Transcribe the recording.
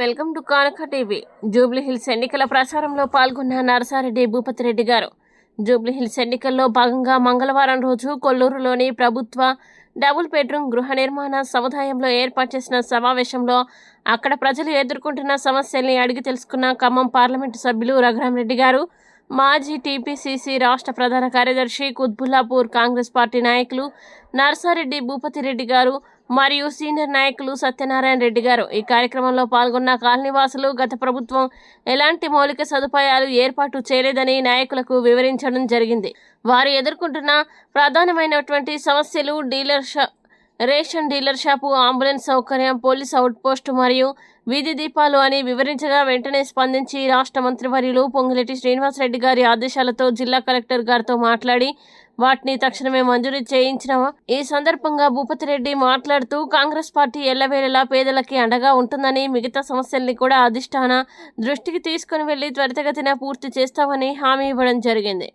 Welcome to Kanaka TV. Jubilee Hills ఎన్నికల ప్రచారంలో పాల్గొన్న నరసారెడ్డి భూపతిరెడ్డి గారు. జూబ్లీహిల్స్ ఎన్నికల్లో భాగంగా మంగళవారం రోజు కొల్లూరులోని ప్రభుత్వ డబుల్ బెడ్రూమ్ గృహ నిర్మాణ సముదాయంలో ఏర్పాటు చేసిన సమావేశంలో అక్కడ ప్రజలు ఎదుర్కొంటున్న సమస్యల్ని అడిగి తెలుసుకున్న ఖమ్మం పార్లమెంటు సభ్యులు రఘురామరెడ్డి గారు మాజీ టీపీసీసీ రాష్ట్ర ప్రధాన కార్యదర్శి కుత్బుల్లాపూర్ కాంగ్రెస్ పార్టీ నాయకులు నర్సారెడ్డి భూపతిరెడ్డి గారు మరియు సీనియర్ నాయకులు సత్యనారాయణ రెడ్డి గారు. ఈ కార్యక్రమంలో పాల్గొన్న కాలనీవాసులు గత ప్రభుత్వం ఎలాంటి మౌలిక సదుపాయాలు ఏర్పాటు చేయలేదని నాయకులకు వివరించడం జరిగింది. వారు ఎదుర్కొంటున్న ప్రధానమైనటువంటి సమస్యలు డీలర్ షా రేషన్ డీలర్ షాపు అంబులెన్స్ సౌకర్యం పోలీస్ అవుట్పోస్ట్ మరియు వీధి దీపాలు అని వివరించగా వెంటనే స్పందించి రాష్ట్ర మంత్రివర్యులు పొంగులేటి శ్రీనివాసరెడ్డి గారి ఆదేశాలతో జిల్లా కలెక్టర్ గారితో మాట్లాడి వాటిని తక్షణమే మంజూరు చేయించిన ఈ సందర్భంగా భూపతి రెడ్డి మాట్లాడుతూ కాంగ్రెస్ పార్టీ ఎల్లవేళలా పేదలకి అండగా ఉంటుందని మిగతా సమస్యల్ని కూడా అధిష్టాన దృష్టికి తీసుకుని వెళ్ళి త్వరితగతిన పూర్తి చేస్తామని హామీ ఇవ్వడం జరిగింది.